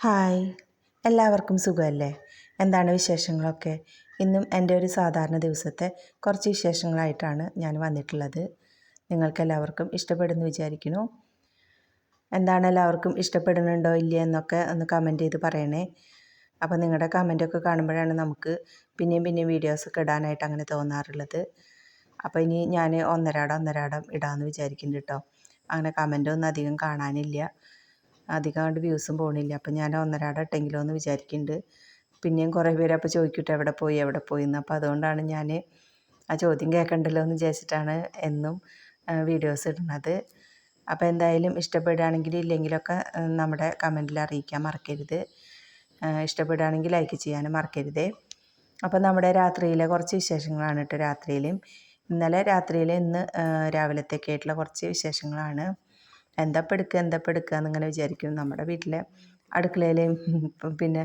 Hi. എല്ലാവർക്കും സുഖമല്ലേ? എന്താണ് വിശേഷങ്ങളൊക്കെ? ഇന്നും എന്റെ ഒരു സാധാരണ ദിവസത്തെ കുറച്ച് വിശേഷങ്ങളായിട്ടാണ് ഞാൻ വന്നിട്ടുള്ളത്. നിങ്ങൾക്കെല്ലാവർക്കും ഇഷ്ടപ്പെടുന്നു വിചാരിക്കുന്നു. എന്താണ് എല്ലാവർക്കും ഇഷ്ടപ്പെടുന്നുണ്ടോ ഇല്ല എന്നൊക്കെ ഒന്ന് കമന്റ് ചെയ്ത് പറയണേ. അപ്പോൾ നിങ്ങളുടെ കമന്റൊക്കെ കാണുമ്പോഴാണ് നമുക്ക് പിന്നെയും പിന്നെയും വീഡിയോസൊക്കെ ഇടാനായിട്ട് അങ്ങനെ തോന്നാറുള്ളത്. അപ്പോൾ ഇനി ഞാൻ ഒന്നരാടം ഒന്നരാടം ഇടാമെന്ന് വിചാരിക്കുന്നുണ്ട് കേട്ടോ. അങ്ങനെ കമന്റ് ഒന്നും അധികം കാണാനില്ല. അധികം അങ്ങോട്ട് വ്യൂസും പോകണില്ല അപ്പം ഞാൻ ഒന്നരാടം ഇട്ടെങ്കിലോ എന്ന് വിചാരിക്കുന്നുണ്ട് പിന്നെയും കുറേ പേര് അപ്പോൾ ചോദിക്കട്ടെ എവിടെ പോയി എവിടെ പോയി എന്ന്. അപ്പോൾ അതുകൊണ്ടാണ് ഞാൻ ആ ചോദ്യം കേൾക്കണ്ടല്ലോ എന്ന് വിചാരിച്ചിട്ടാണ് എന്നും വീഡിയോസ് ഇടുന്നത് അപ്പോൾ എന്തായാലും ഇഷ്ടപ്പെടുകയാണെങ്കിൽ ഇല്ലെങ്കിലൊക്കെ നമ്മുടെ കമന്റിൽ അറിയിക്കാൻ മറക്കരുത്. ഇഷ്ടപ്പെടുകയാണെങ്കിൽ ലൈക്ക് ചെയ്യാനും മറക്കരുത്. അപ്പോൾ നമ്മുടെ രാത്രിയിലെ കുറച്ച് വിശേഷങ്ങളാണ് കേട്ടോ രാത്രിയിലും. ഇന്നലെ രാത്രിയിൽ ഇന്ന് രാവിലത്തേക്കായിട്ടുള്ള കുറച്ച് വിശേഷങ്ങളാണ്. എന്താ എടുക്കുക എന്താ എടുക്കുക എന്നിങ്ങനെ വിചാരിക്കും. നമ്മുടെ വീട്ടിലെ അടുക്കളയിലെയും പിന്നെ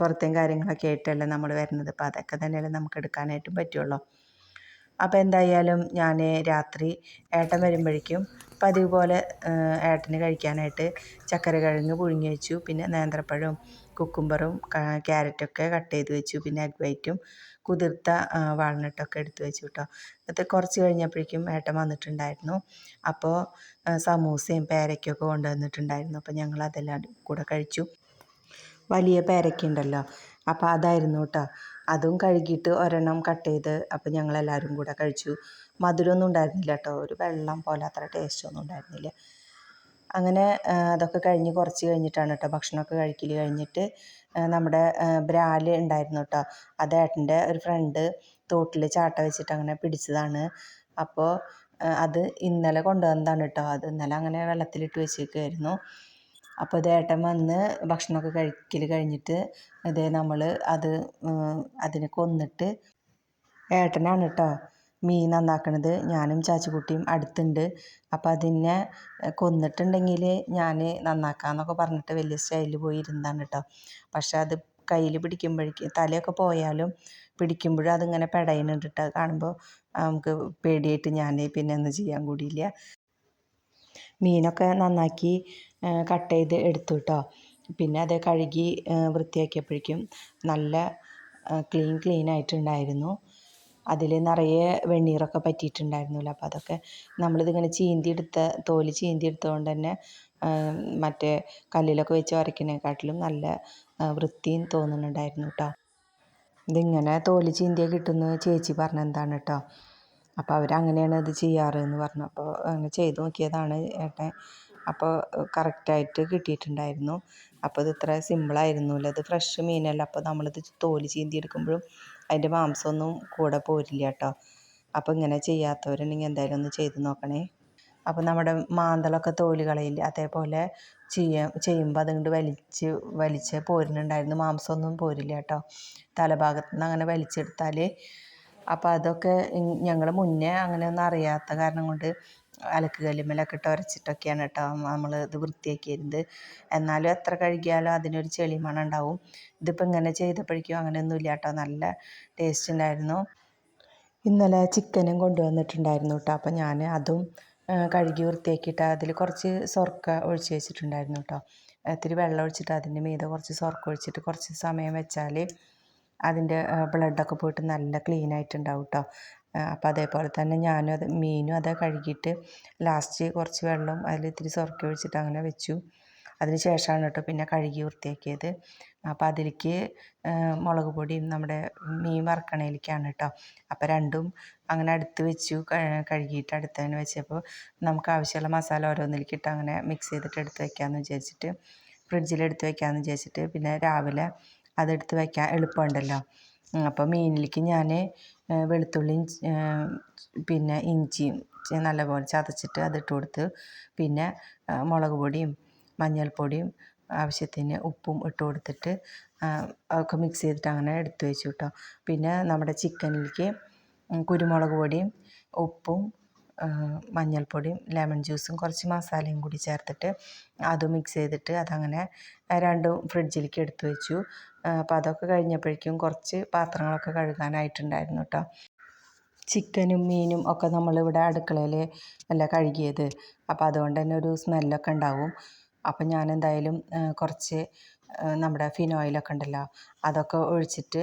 പുറത്തെയും കാര്യങ്ങളൊക്കെ ആയിട്ടല്ലേ നമ്മൾ വരുന്നത്. അപ്പോൾ അതൊക്കെ തന്നെയല്ലേ നമുക്ക് എടുക്കാനായിട്ടും പറ്റുള്ളൂ. അപ്പോൾ എന്തായാലും ഞാൻ രാത്രി ഏട്ടൻ വരുമ്പോഴേക്കും പതിവ് പോലെ ഏട്ടന് കഴിക്കാനായിട്ട് ചക്കര കിഴങ്ങ് പുഴുങ്ങി വെച്ചു. പിന്നെ നേന്ത്രപ്പഴവും കുക്കുംബറും ക്യാരറ്റൊക്കെ കട്ട് ചെയ്ത് വെച്ചു. പിന്നെ എഗ് വൈറ്റും കുതിർത്ത വാൾനട്ടൊക്കെ എടുത്ത് വെച്ചു കേട്ടോ അത് കുറച്ച് കഴിഞ്ഞപ്പോഴേക്കും ഏട്ടൻ വന്നിട്ടുണ്ടായിരുന്നു. അപ്പോൾ സമൂസയും പേരയ്ക്കൊക്കെ കൊണ്ടുവന്നിട്ടുണ്ടായിരുന്നു. അപ്പോൾ ഞങ്ങൾ അതെല്ലാം കൂടെ കഴിച്ചു. വലിയ പേരയ്ക്ക ഉണ്ടല്ലോ അപ്പോൾ അതായിരുന്നു കേട്ടോ അതും കഴുകിയിട്ട് ഒരെണ്ണം കട്ട് ചെയ്ത് അപ്പോൾ ഞങ്ങളെല്ലാവരും കൂടെ കഴിച്ചു. മധുരമൊന്നും ഉണ്ടായിരുന്നില്ല കേട്ടോ ഒരു വെള്ളം പോലെ അത്ര ടേസ്റ്റൊന്നും ഉണ്ടായിരുന്നില്ല. അങ്ങനെ അതൊക്കെ കഴിഞ്ഞ് കുറച്ച് കഴിഞ്ഞിട്ടാണ് കേട്ടോ ഭക്ഷണമൊക്കെ കഴിക്കൽ കഴിഞ്ഞിട്ട് നമ്മുടെ ബ്രാൽ ഉണ്ടായിരുന്നു കേട്ടോ. അത് ഏട്ടന്റെ ഒരു ഫ്രണ്ട് തോട്ടിൽ ചാട്ട വെച്ചിട്ട് അങ്ങനെ പിടിച്ചതാണ്. അപ്പോൾ അത് ഇന്നലെ കൊണ്ടുവന്നതാണ് കേട്ടോ. അത് ഇന്നലെ അങ്ങനെ വെള്ളത്തിലിട്ട് വെച്ചേക്കുമായിരുന്നു അപ്പോൾ ഇത് ഏട്ടൻ വന്ന് ഭക്ഷണമൊക്കെ കഴിക്കൽ കഴിഞ്ഞിട്ട് ഇതേ നമ്മൾ അത് അതിനെ കൊന്നിട്ട് ഏട്ടനാണ് കേട്ടോ മീൻ നന്നാക്കണത് ഞാനും ചാച്ചിക്കുട്ടിയും അടുത്തുണ്ട്. അപ്പം അതിനെ കൊന്നിട്ടുണ്ടെങ്കിൽ ഞാൻ നന്നാക്കാമെന്നൊക്കെ പറഞ്ഞിട്ട് വലിയ സ്റ്റൈലിൽ പോയി ഇരുന്നതാണ് കേട്ടോ പക്ഷെ അത് കയ്യിൽ പിടിക്കുമ്പോഴേക്ക് തലയൊക്കെ പോയാലും പിടിക്കുമ്പോഴും അതിങ്ങനെ പെടയുന്നുണ്ട് കേട്ടോ കാണുമ്പോൾ നമുക്ക് പേടിയായിട്ട് ഞാൻ പിന്നെ ഒന്നും ചെയ്യാൻ കൂടിയില്ല. മീനൊക്കെ നന്നാക്കി കട്ട് ചെയ്ത് എടുത്തു കേട്ടോ പിന്നെ അത് കഴുകി വൃത്തിയാക്കിയപ്പോഴേക്കും നല്ല ക്ലീൻ ക്ലീൻ ആയിട്ടുണ്ടായിരുന്നു അതിൽ നിറയെ വെണ്ണീറൊക്കെ പറ്റിയിട്ടുണ്ടായിരുന്നില്ല. അപ്പോൾ അതൊക്കെ നമ്മളിതിങ്ങനെ ചീന്തിയെടുത്ത തോൽ ചീന്തിയെടുത്തത് തന്നെ മറ്റേ കല്ലിലൊക്കെ വെച്ച് വരയ്ക്കുന്നതിനെക്കാട്ടിലും നല്ല വൃത്തിയും തോന്നുന്നുണ്ടായിരുന്നു കേട്ടോ ഇതിങ്ങനെ തോൽ ചീന്തിയാൽ കിട്ടുന്നു ചേച്ചി പറഞ്ഞെന്താണ് കേട്ടോ അപ്പോൾ അവരങ്ങനെയാണ് ഇത് ചെയ്യാറ് എന്ന് പറഞ്ഞു. അപ്പോൾ അങ്ങനെ ചെയ്ത് നോക്കിയതാണ് ഏട്ടൻ. അപ്പോൾ കറക്റ്റായിട്ട് കിട്ടിയിട്ടുണ്ടായിരുന്നു. അപ്പോൾ ഇത് ഇത്ര സിമ്പിളായിരുന്നില്ല. ഇത് ഫ്രഷ് മീനല്ല. അപ്പോൾ നമ്മളിത് തോൽ ചീന്തി എടുക്കുമ്പോഴും അതിന്റെ മാംസമൊന്നും കൂടെ പോരില്ല കേട്ടോ അപ്പോൾ ഇങ്ങനെ ചെയ്യാത്തവരുണ്ടെങ്കിൽ എന്തായാലും ഒന്ന് ചെയ്ത് നോക്കണേ. അപ്പോൾ നമ്മുടെ മാന്തളൊക്കെ തോൽ കളയില്ല അതേപോലെ ചെയ്യാം ചെയ്യുമ്പോൾ അതുകൊണ്ട് വലിച്ച് വലിച്ച് പോരുന്നുണ്ടായിരുന്നു. മാംസമൊന്നും പോരില്ല കേട്ടോ തലഭാഗത്ത് നിന്ന് അങ്ങനെ വലിച്ചെടുത്താൽ അപ്പോൾ അതൊക്കെ ഞങ്ങൾ മുന്നേ അങ്ങനെയൊന്നും അറിയാത്ത കാരണം കൊണ്ട് അലക്ക് കല്ലുമ്മലൊക്കെ ഇട്ട് ഉരച്ചിട്ടൊക്കെയാണ് കേട്ടോ നമ്മൾ ഇത് വൃത്തിയാക്കിയിരുന്നത്. എന്നാലും എത്ര കഴുകിയാലും അതിനൊരു ചെളി മണം ഉണ്ടാവും. ഇതിപ്പോൾ ഇങ്ങനെ ചെയ്തപ്പോഴേക്കും അങ്ങനെയൊന്നും ഇല്ല കേട്ടോ. നല്ല ടേസ്റ്റ് ഉണ്ടായിരുന്നു. ഇന്നലെ ചിക്കനും കൊണ്ടുവന്നിട്ടുണ്ടായിരുന്നു കേട്ടോ. അപ്പോൾ ഞാൻ അതും കഴുകി വൃത്തിയാക്കിയിട്ട് അതിൽ കുറച്ച് സ്വർക്ക ഒഴിച്ച് വെച്ചിട്ടുണ്ടായിരുന്നു കേട്ടോ. ഇത്തിരി വെള്ളം ഒഴിച്ചിട്ട് അതിന്റെ മീതെ കുറച്ച് സ്വർക്ക ഒഴിച്ചിട്ട് കുറച്ച് സമയം വെച്ചാൽ അതിന്റെ ബ്ലഡൊക്കെ പോയിട്ട് നല്ല ക്ലീൻ ആയിട്ടുണ്ടാവും കേട്ടോ. അപ്പോൾ അതേപോലെ തന്നെ ഞാനും അത് മീനും അതേ കഴുകിയിട്ട് ലാസ്റ്റ് കുറച്ച് വെള്ളം അതിൽ ഇത്തിരി സ്വർക്ക ഒഴിച്ചിട്ട് അങ്ങനെ വെച്ചു. അതിന് ശേഷമാണ് കേട്ടോ പിന്നെ കഴുകി വൃത്തിയാക്കിയത്. അപ്പോൾ അതിലേക്ക് മുളക് പൊടിയും നമ്മുടെ മീൻ വറക്കണേലേക്കാണ് കേട്ടോ അപ്പോൾ രണ്ടും അങ്ങനെ അടുത്ത് വെച്ചു കഴുകിയിട്ട് അടുത്ത് തന്നെ വെച്ചപ്പോൾ നമുക്ക് ആവശ്യമുള്ള മസാല ഓരോന്നിലേക്ക് ഇട്ട് അങ്ങനെ മിക്സ് ചെയ്തിട്ട് എടുത്ത് വെക്കാമെന്ന് വിചാരിച്ചിട്ട് ഫ്രിഡ്ജിൽ എടുത്ത് വെക്കാമെന്ന് വിചാരിച്ചിട്ട് പിന്നെ രാവിലെ അതെടുത്ത് വയ്ക്കാൻ എളുപ്പമുണ്ടല്ലോ. അപ്പോൾ മീനിലേക്ക് ഞാൻ വെളുത്തുള്ളിയും പിന്നെ ഇഞ്ചിയും നല്ലപോലെ ചതച്ചിട്ട് അതിട്ട് കൊടുത്ത് പിന്നെ മുളക് പൊടിയും മഞ്ഞൾപ്പൊടിയും ആവശ്യത്തിന് ഉപ്പും ഇട്ട് കൊടുത്തിട്ട് ഒക്കെ മിക്സ് ചെയ്തിട്ട് അങ്ങനെ എടുത്ത് വെച്ചു കേട്ടോ പിന്നെ നമ്മുടെ ചിക്കനിലേക്ക് കുരുമുളക് പൊടിയും ഉപ്പും മഞ്ഞൾപ്പൊടിയും ലെമൺ ജ്യൂസും കുറച്ച് മസാലയും കൂടി ചേർത്തിട്ട് അതും മിക്സ് ചെയ്തിട്ട് അതങ്ങനെ രണ്ടും ഫ്രിഡ്ജിലേക്ക് എടുത്തു വെച്ചു. അപ്പോൾ അതൊക്കെ കഴിഞ്ഞപ്പോഴേക്കും കുറച്ച് പാത്രങ്ങളൊക്കെ കഴുകാനായിട്ടുണ്ടായിരുന്നു കേട്ടോ ചിക്കനും മീനും ഒക്കെ നമ്മളിവിടെ അടുക്കളയിൽ അല്ല കഴുകിയത്. അപ്പോൾ അതുകൊണ്ട് തന്നെ ഒരു സ്മെല്ലൊക്കെ ഉണ്ടാവും. അപ്പം ഞാൻ എന്തായാലും കുറച്ച് നമ്മുടെ ഫിനോയിലൊക്കെ ഉണ്ടല്ലോ അതൊക്കെ ഒഴിച്ചിട്ട്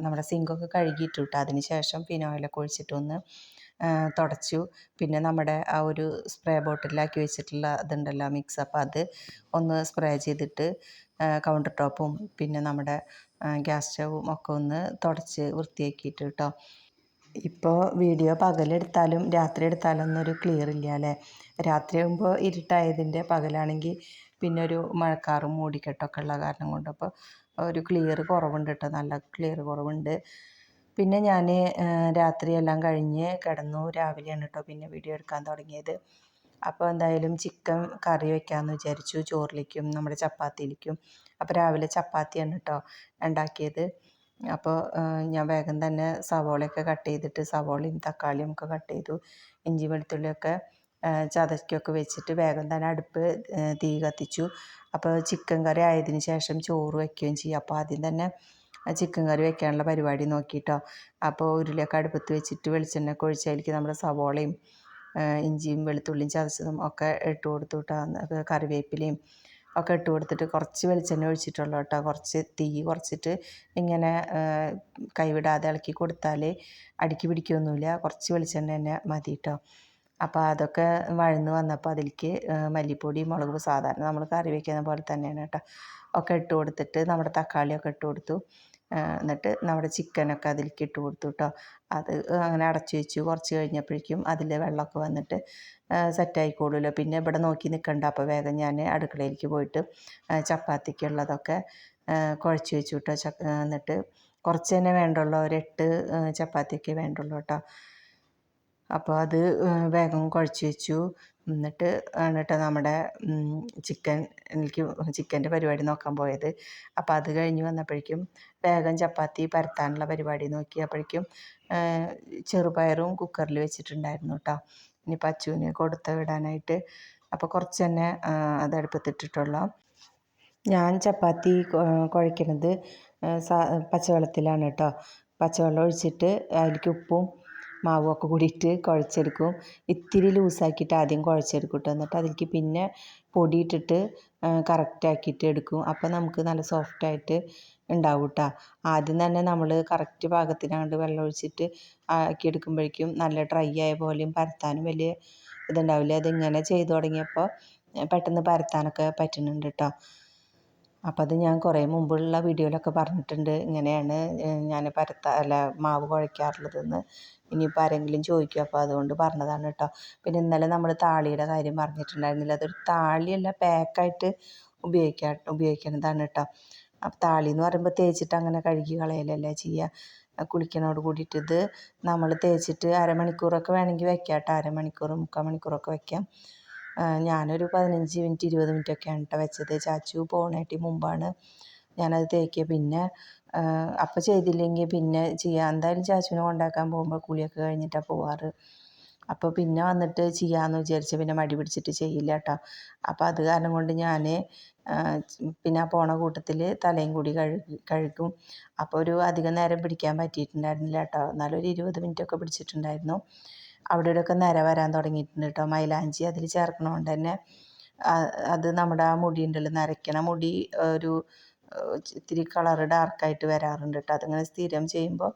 നമ്മുടെ സിങ്കൊക്കെ കഴുകിയിട്ടു കേട്ടോ അതിന് ശേഷം ഫിനോയിലൊക്കെ ഒഴിച്ചിട്ടൊന്ന് തുടച്ചു. പിന്നെ നമ്മുടെ ആ ഒരു സ്പ്രേ ബോട്ടിലാക്കി വെച്ചിട്ടുള്ള ഇതുണ്ടല്ലോ മിക്സ്. അപ്പോൾ അത് ഒന്ന് സ്പ്രേ ചെയ്തിട്ട് കൗണ്ടർ ടോപ്പും പിന്നെ നമ്മുടെ ഗ്യാസ് സ്റ്റവും ഒക്കെ ഒന്ന് തുടച്ച് വൃത്തിയാക്കിയിട്ട് കേട്ടോ ഇപ്പോൾ വീഡിയോ പകലെടുത്താലും രാത്രി എടുത്താലും ഒന്നും ഒരു ക്ലിയർ ഇല്ല അല്ലേ? രാത്രിയാകുമ്പോൾ ഇരുട്ടായതിന്റെ പകലാണെങ്കിൽ പിന്നെ ഒരു മഴക്കാറും മൂടിക്കെട്ടൊക്കെ ഉള്ള കാരണം കൊണ്ട് അപ്പോൾ ഒരു ക്ലിയർ കുറവുണ്ട് കേട്ടോ നല്ല ക്ലിയർ കുറവുണ്ട്. പിന്നെ ഞാൻ രാത്രിയെല്ലാം കഴിഞ്ഞ് കിടന്നു. രാവിലെയാണ് കേട്ടോ പിന്നെ വീഡിയോ എടുക്കാൻ തുടങ്ങിയത്. അപ്പോൾ എന്തായാലും ചിക്കൻ കറി വെക്കാമെന്ന് വിചാരിച്ചു. ചോറിലേക്കും നമ്മുടെ ചപ്പാത്തിയിലേക്കും. അപ്പോൾ രാവിലെ ചപ്പാത്തിയാണ് കേട്ടോ ഉണ്ടാക്കിയത്. അപ്പോൾ ഞാൻ വേഗം തന്നെ സവോളയൊക്കെ കട്ട് ചെയ്തിട്ട് സവോളയും തക്കാളിയും ഒക്കെ കട്ട് ചെയ്തു. ഇഞ്ചി വെളുത്തുള്ളിയൊക്കെ ചതക്കൊക്കെ വെച്ചിട്ട് വേഗം തന്നെ അടുപ്പ് തീ കത്തിച്ചു. അപ്പോൾ ചിക്കൻ കറി ആയതിന് ശേഷം ചോറ് വയ്ക്കുകയും ചെയ്യും. അപ്പോൾ ആദ്യം തന്നെ ചിക്കൻ കറി വെക്കാനുള്ള പരിപാടി നോക്കിയിട്ടോ അപ്പോൾ ഉരുളിയൊക്കെ അടുപ്പത്ത് വെച്ചിട്ട് വെളിച്ചെണ്ണ അതിലേക്ക് നമ്മുടെ സവോളയും ഇഞ്ചിയും വെളുത്തുള്ളിയും ചതച്ചതും ഒക്കെ ഇട്ട് കൊടുത്തു കേട്ടോ കറിവേപ്പിലയും ഒക്കെ ഇട്ട് കൊടുത്തിട്ട് കുറച്ച് വെളിച്ചെണ്ണ ഒഴിച്ചിട്ടുള്ളൂ കേട്ടോ. കുറച്ച് തീ കുറച്ചിട്ട് ഇങ്ങനെ കൈവിടാതെ ഇളക്കി കൊടുത്താൽ അടുക്കി പിടിക്കുകയൊന്നുമില്ല കുറച്ച് വെളിച്ചെണ്ണ തന്നെ മതി കേട്ടോ അപ്പോൾ അതൊക്കെ വഴന്ന് വന്നപ്പോൾ അതിലേക്ക് മല്ലിപ്പൊടി മുളക് സാധാരണ നമ്മൾ കറി വയ്ക്കുന്ന പോലെ തന്നെയാണ് കേട്ടോ. ഒക്കെ ഇട്ട് കൊടുത്തിട്ട് നമ്മുടെ തക്കാളിയൊക്കെ ഇട്ട് കൊടുത്തു. എന്നിട്ട് നമ്മുടെ ചിക്കനൊക്കെ അതിലേക്ക് ഇട്ട് കൊടുത്തു കേട്ടോ. അത് അങ്ങനെ അടച്ചു വെച്ചു. കുറച്ച് കഴിഞ്ഞപ്പോഴേക്കും അതിൽ വെള്ളമൊക്കെ വന്നിട്ട് സെറ്റായിക്കോളുമല്ലോ പിന്നെ ഇവിടെ നോക്കി നിൽക്കണ്ട. അപ്പോൾ വേഗം ഞാൻ അടുക്കളയിലേക്ക് പോയിട്ട് ചപ്പാത്തിക്കുള്ളതൊക്കെ കുഴച്ച് വെച്ചു കേട്ടോ. എന്നിട്ട് കുറച്ച് തന്നെ വേണ്ടുള്ളൂ. ഒരു എട്ട് ചപ്പാത്തിയൊക്കെ വേണ്ടുള്ളൂ കേട്ടോ. അപ്പോൾ അത് വേഗം കുഴച്ച് വെച്ചു. എന്നിട്ട് ആണ് കേട്ടോ നമ്മുടെ ചിക്കൻ എനിക്ക് ചിക്കന്റെ പരിപാടി നോക്കാൻ പോയത്. അപ്പോൾ അത് കഴിഞ്ഞ് വന്നപ്പോഴേക്കും വേഗം ചപ്പാത്തി പരത്താനുള്ള പരിപാടി നോക്കിയപ്പോഴേക്കും ചെറുപയറും കുക്കറിൽ വെച്ചിട്ടുണ്ടായിരുന്നു കേട്ടോ ഇനി പച്ചുവിന് കൊടുത്ത് വിടാനായിട്ട്. അപ്പോൾ കുറച്ച് തന്നെ അത് അടുപ്പത്തിട്ടിട്ടുള്ളൂ. ഞാൻ ചപ്പാത്തി കുഴയ്ക്കുന്നത് പച്ചവെള്ളത്തിലാണ് കേട്ടോ പച്ചവെള്ളം ഒഴിച്ചിട്ട് അതിലേക്ക് ഉപ്പും മാവും ഒക്കെ കൂടിയിട്ട് കുഴച്ചെടുക്കും. ഇത്തിരി ലൂസാക്കിയിട്ട് ആദ്യം കുഴച്ചെടുക്കും കേട്ടോ. എന്നിട്ട് അതിലേക്ക് പിന്നെ പൊടി ഇട്ടിട്ട് കറക്റ്റാക്കിയിട്ട് എടുക്കും. അപ്പോൾ നമുക്ക് നല്ല സോഫ്റ്റായിട്ട് ഉണ്ടാവും കേട്ടോ. ആദ്യം തന്നെ നമ്മൾ കറക്റ്റ് പാകത്തിനാണ്ട് വെള്ളം ഒഴിച്ചിട്ട് ആക്കി എടുക്കുമ്പോഴേക്കും നല്ല ഡ്രൈ ആയ പോലെയും പരത്താനും വലിയ ഇതുണ്ടാവില്ല? അതിങ്ങനെ ചെയ്തു തുടങ്ങിയപ്പോൾ പെട്ടെന്ന് പരത്താനൊക്കെ പറ്റുന്നുണ്ട് കേട്ടോ. അപ്പോൾ അത് ഞാൻ കുറേ മുമ്പുള്ള വീഡിയോയിലൊക്കെ പറഞ്ഞിട്ടുണ്ട്. ഇങ്ങനെയാണ് ഞാൻ പരത്ത അല്ല മാവ് കുഴയ്ക്കാറുള്ളതെന്ന് ഇനിയിപ്പോൾ ആരെങ്കിലും ചോദിക്കും. അപ്പോൾ അതുകൊണ്ട് പറഞ്ഞതാണ് കേട്ടോ. പിന്നെ ഇന്നലെ നമ്മൾ താളിയുടെ കാര്യം പറഞ്ഞിട്ടുണ്ടായിരുന്നില്ല. അതൊരു താളിയല്ല പാക്കായിട്ട് ഉപയോഗിക്കാൻ ഉപയോഗിക്കുന്നതാണ് കേട്ടോ. അപ്പോൾ താളി എന്ന് പറയുമ്പോൾ തേച്ചിട്ട് അങ്ങനെ കഴുകി കളയലല്ല ചെയ്യുക കുളിക്കണോട് കൂടിയിട്ട് ഇത് നമ്മൾ തേച്ചിട്ട് അരമണിക്കൂറൊക്കെ വേണമെങ്കിൽ വെക്കാം കേട്ടോ അരമണിക്കൂർ മുക്കാൽ മണിക്കൂറൊക്കെ വെക്കാം. ഞാനൊരു പതിനഞ്ച് മിനിറ്റ് ഇരുപത് മിനിറ്റൊക്കെയാണ് കേട്ടോ വെച്ചത്. ചാച്ചു പോണേട്ടി മുമ്പാണ്. ഞാനത് തേക്കിയത് പിന്നെ അപ്പം ചെയ്തില്ലെങ്കിൽ പിന്നെ ചെയ്യാം. എന്തായാലും ചാച്ചുവിനെ കൊണ്ടാക്കാൻ പോകുമ്പോൾ കുളിയൊക്കെ കഴിഞ്ഞിട്ടാണ് പോവാറ്. അപ്പോൾ പിന്നെ വന്നിട്ട് ചെയ്യാമെന്ന് വിചാരിച്ച് പിന്നെ മടി പിടിച്ചിട്ട് ചെയ്യില്ല കേട്ടോ അപ്പോൾ അത് കാരണം കൊണ്ട് ഞാൻ പിന്നെ പോണ കൂട്ടത്തിൽ തലയും കൂടി കഴുകി കഴുകും. അപ്പോൾ ഒരു അധികം നേരം പിടിക്കാൻ പറ്റിയിട്ടുണ്ടായിരുന്നില്ല കേട്ടോ എന്നാലും ഒരു ഇരുപത് മിനിറ്റൊക്കെ പിടിച്ചിട്ടുണ്ടായിരുന്നു. അവിടെ ഇവിടെയൊക്കെ നിര വരാൻ തുടങ്ങിയിട്ടുണ്ട് കേട്ടോ. മൈലാഞ്ചി അതിൽ ചേർക്കണതുകൊണ്ട് തന്നെ. അത് നമ്മുടെ ആ മുടി ഉണ്ടല്ലോ നരയ്ക്കണ മുടി ഒരു ഇത്തിരി കളറ് ഡാർക്കായിട്ട് വരാറുണ്ട് കേട്ടോ. അതിങ്ങനെ സ്ഥിരം ചെയ്യുമ്പോൾ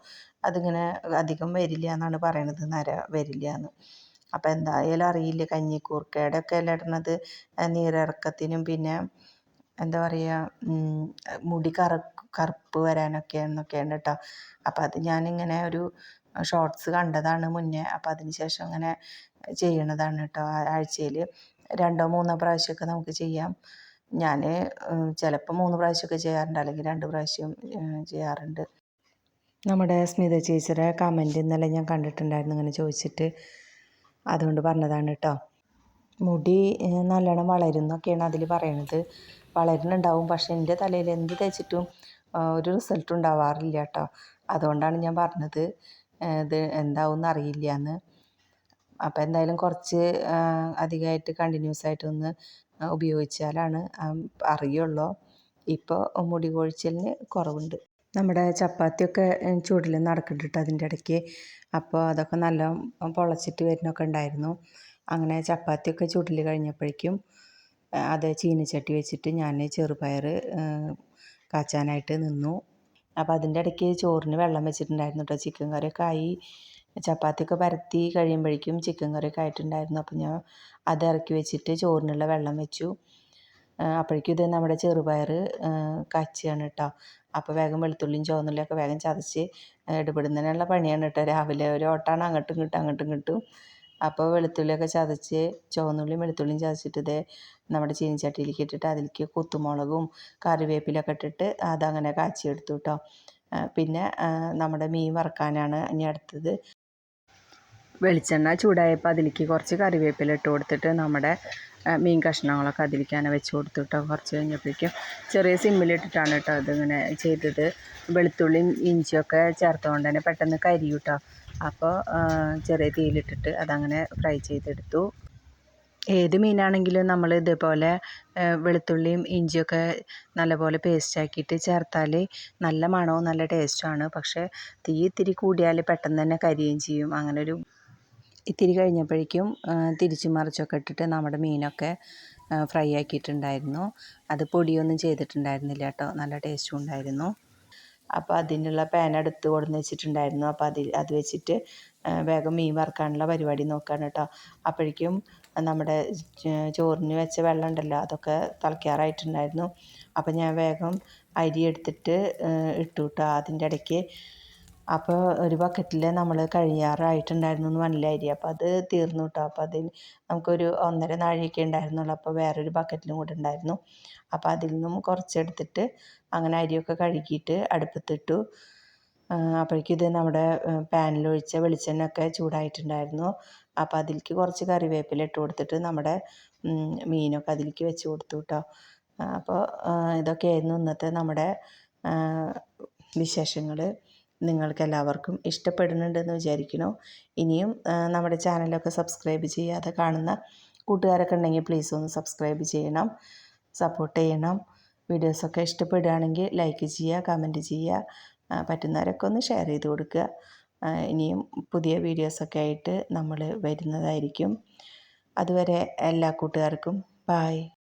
അതിങ്ങനെ അധികം വരില്ല എന്നാണ് പറയണത് നര വരില്ല എന്ന്. അപ്പോൾ എന്തായാലും അറിയില്ല കഞ്ഞിക്കൂർക്കയുടെ ഒക്കെ ഇല ഇടണത്. നീരിറക്കത്തിനും പിന്നെ എന്താ പറയുക മുടി കറ കറുപ്പ് വരാനൊക്കെ എന്നൊക്കെയാണ് കേട്ടോ. അപ്പോൾ അത് ഞാനിങ്ങനെ ഒരു ഷോർട്സ് കണ്ടതാണ് മുന്നേ. അപ്പോൾ അതിന് ശേഷം അങ്ങനെ ചെയ്യണതാണ് കേട്ടോ ആഴ്ചയിൽ രണ്ടോ മൂന്നോ പ്രാവശ്യമൊക്കെ നമുക്ക് ചെയ്യാം. ഞാൻ ചിലപ്പോൾ മൂന്ന് പ്രാവശ്യമൊക്കെ ചെയ്യാറുണ്ട്. അല്ലെങ്കിൽ രണ്ട് പ്രാവശ്യം ചെയ്യാറുണ്ട്. നമ്മുടെ സ്മിത ചേച്ചിയുടെ കമന്റ് ഇന്നലെ ഞാൻ കണ്ടിട്ടുണ്ടായിരുന്നു. ഇങ്ങനെ ചോദിച്ചിട്ട് അതുകൊണ്ട് പറഞ്ഞതാണ് കേട്ടോ. മുടി നല്ലോണം വളരുന്നൊക്കെയാണ് അതിൽ പറയണത്. വളരുന്നുണ്ടാവും. പക്ഷേ എന്റെ തലയിൽ എന്ത് തേച്ചിട്ടും ഒരു റിസൾട്ട് ഉണ്ടാവാറില്ല കേട്ടോ. അതുകൊണ്ടാണ് ഞാൻ പറഞ്ഞത്. ഇത് എന്താവും അറിയില്ല എന്ന് അപ്പോൾ എന്തായാലും കുറച്ച് അധികമായിട്ട് കണ്ടിന്യൂസ് ആയിട്ടൊന്ന് ഉപയോഗിച്ചാലാണ് അറിയുള്ളൂ. ഇപ്പോൾ മുടി കൊഴിച്ചിലിന് കുറവുണ്ട്. നമ്മുടെ ചപ്പാത്തിയൊക്കെ ചൂടിൽ നടക്കുന്നുണ്ട് അതിന്റെ ഇടയ്ക്ക്. അപ്പോൾ അതൊക്കെ നല്ല പൊളച്ചിട്ട് വരുന്നൊക്കെ ഉണ്ടായിരുന്നു. അങ്ങനെ ചപ്പാത്തിയൊക്കെ ചുടൽ കഴിഞ്ഞപ്പോഴേക്കും അത് ചീനിച്ചട്ടി വെച്ചിട്ട് ഞാൻ ചെറുപയർ കാച്ചാനായിട്ട് നിന്നു. അപ്പോൾ അതിന്റെ ഇടയ്ക്ക് ചോറിന് വെള്ളം വെച്ചിട്ടുണ്ടായിരുന്നു കേട്ടോ ചിക്കൻ കറിയൊക്കെ ആയി. ചപ്പാത്തിയൊക്കെ പരത്തി കഴിയുമ്പോഴേക്കും ചിക്കൻ കറിയൊക്കെ ആയിട്ടുണ്ടായിരുന്നു. അപ്പോൾ ഞാൻ അത് ഇറക്കി വെച്ചിട്ട് ചോറിനുള്ള വെള്ളം വെച്ചു. അപ്പോഴേക്കും ഇത് നമ്മുടെ ചെറുപയർ കാച്ചിയാണ് കേട്ടോ അപ്പോൾ വേഗം വെളുത്തുള്ളിയും ചുവന്നുള്ളിയൊക്കെ വേഗം ചതച്ച് ഇടപെടുന്നതിനുള്ള പണിയാണ് കേട്ടോ രാവിലെ ഒരു ഓട്ടാണ്. അങ്ങോട്ടും ഇങ്ങോട്ടും അങ്ങോട്ടും ഇങ്ങോട്ടും. അപ്പോൾ വെളുത്തുള്ളിയൊക്കെ ചതച്ച് ചുവന്നുള്ളിയും വെളുത്തുള്ളിയും ചതച്ചിട്ട് ഇതേ നമ്മുടെ ചീനിച്ചട്ടിയിലേക്ക് ഇട്ടിട്ട് അതിലേക്ക് കുത്തുമുളകും കറിവേപ്പിലൊക്കെ ഇട്ടിട്ട് അതങ്ങനെ കാച്ചിയെടുത്തു കേട്ടോ പിന്നെ നമ്മുടെ മീൻ വറക്കാനാണ് ഇനി അടുത്തത്. വെളിച്ചെണ്ണ ചൂടായപ്പോൾ അതിലേക്ക് കുറച്ച് കറിവേപ്പില ഇട്ട് കൊടുത്തിട്ട് നമ്മുടെ മീൻ കഷ്ണങ്ങളൊക്കെ അതിലേക്ക് തന്നെ വെച്ച് കൊടുത്തു കേട്ടോ കുറച്ച് കഴിഞ്ഞപ്പോഴേക്കും. ചെറിയ സിമ്മിലിട്ടിട്ടാണ് കേട്ടോ അതിങ്ങനെ ചെയ്തത്. വെളുത്തുള്ളിയും ഇഞ്ചിയൊക്കെ ചേർത്തുകൊണ്ട് തന്നെ പെട്ടെന്ന് കരി കേട്ടോ അപ്പോൾ ചെറിയ തീയിലിട്ടിട്ട് അതങ്ങനെ ഫ്രൈ ചെയ്തെടുത്തു. ഏത് മീനാണെങ്കിലും നമ്മൾ ഇതേപോലെ വെളുത്തുള്ളിയും ഇഞ്ചിയൊക്കെ നല്ലപോലെ പേസ്റ്റ് ആക്കിയിട്ട് ചേർത്താൽ നല്ല മണവും നല്ല ടേസ്റ്റുമാണ് പക്ഷേ തീ ഇത്തിരി കൂടിയാൽ പെട്ടെന്ന് തന്നെ കരിയുകയും ചെയ്യും. അങ്ങനെ ഒരു ഇത്തിരി കഴിഞ്ഞപ്പോഴേക്കും തിരിച്ചു മറിച്ചൊക്കെ ഇട്ടിട്ട് നമ്മുടെ മീനൊക്കെ ഫ്രൈ ആക്കിയിട്ടുണ്ടായിരുന്നു. അത് പൊടിയൊന്നും ചെയ്തിട്ടുണ്ടായിരുന്നില്ല കേട്ടോ. നല്ല ടേസ്റ്റും ഉണ്ടായിരുന്നു. അപ്പോൾ അതിനുള്ള പാൻ എടുത്ത് കൊടുന്ന് വെച്ചിട്ടുണ്ടായിരുന്നു. അപ്പോൾ അതിൽ അത് വെച്ചിട്ട് വേഗം മീൻ വറുക്കാനുള്ള പരിപാടി നോക്കുകയാണ് കേട്ടോ അപ്പോഴേക്കും നമ്മുടെ ചോറിന് വെച്ച വെള്ളം ഉണ്ടല്ലോ അതൊക്കെ തിളയ്ക്കാറായിട്ടുണ്ടായിരുന്നു. അപ്പോൾ ഞാൻ വേഗം അരി എടുത്തിട്ട് ഇട്ടു കേട്ടോ അതിന്റെ ഇടയ്ക്ക് അപ്പോൾ ഒരു ബക്കറ്റിൽ നമ്മൾ കഴിയാറായിട്ടുണ്ടായിരുന്നു എന്ന് പറഞ്ഞില്ല അരി അപ്പോൾ അത് തീർന്നു കേട്ടോ അപ്പോൾ അതിൽ നമുക്കൊരു ഒന്നര നാഴിയൊക്കെ ഉണ്ടായിരുന്നുള്ളൂ. അപ്പോൾ വേറൊരു ബക്കറ്റിലും കൂടെ ഉണ്ടായിരുന്നു. അപ്പോൾ അതിൽ നിന്നും കുറച്ചെടുത്തിട്ട് അങ്ങനെ അരിയൊക്കെ കഴുകിയിട്ട് അടുപ്പത്തിട്ടു. അപ്പോഴേക്കും ഇത് നമ്മുടെ പാനിലൊഴിച്ച വെളിച്ചെണ്ണ ഒക്കെ ചൂടായിട്ടുണ്ടായിരുന്നു. അപ്പോൾ അതിലേക്ക് കുറച്ച് കറിവേപ്പില ഇട്ട് കൊടുത്തിട്ട് നമ്മുടെ മീനൊക്കെ അതിലേക്ക് വെച്ച് കൊടുത്തു കേട്ടോ അപ്പോൾ ഇതൊക്കെയായിരുന്നു ഇന്നത്തെ നമ്മുടെ വിശേഷങ്ങൾ നിങ്ങൾക്ക് എല്ലാവർക്കും ഇഷ്ടപ്പെടുന്നുണ്ടെന്ന് വിചാരിക്കുന്നു. ഇനിയും നമ്മുടെ ചാനലൊക്കെ സബ്സ്ക്രൈബ് ചെയ്യാതെ കാണുന്ന കൂട്ടുകാരൊക്കെ ഉണ്ടെങ്കിൽ പ്ലീസ് ഒന്ന് സബ്സ്ക്രൈബ് ചെയ്യണം സപ്പോർട്ട് ചെയ്യണം. വീഡിയോസൊക്കെ ഇഷ്ടപ്പെടുകയാണെങ്കിൽ ലൈക്ക് ചെയ്യുക കമന്റ് ചെയ്യുക പറ്റുന്നവരൊക്കെ ഒന്ന് ഷെയർ ചെയ്ത് കൊടുക്കുക. ഇനിയും പുതിയ വീഡിയോസൊക്കെ ആയിട്ട് നമ്മൾ വരുന്നതായിരിക്കും. അതുവരെ എല്ലാ കൂട്ടുകാർക്കും ബായ്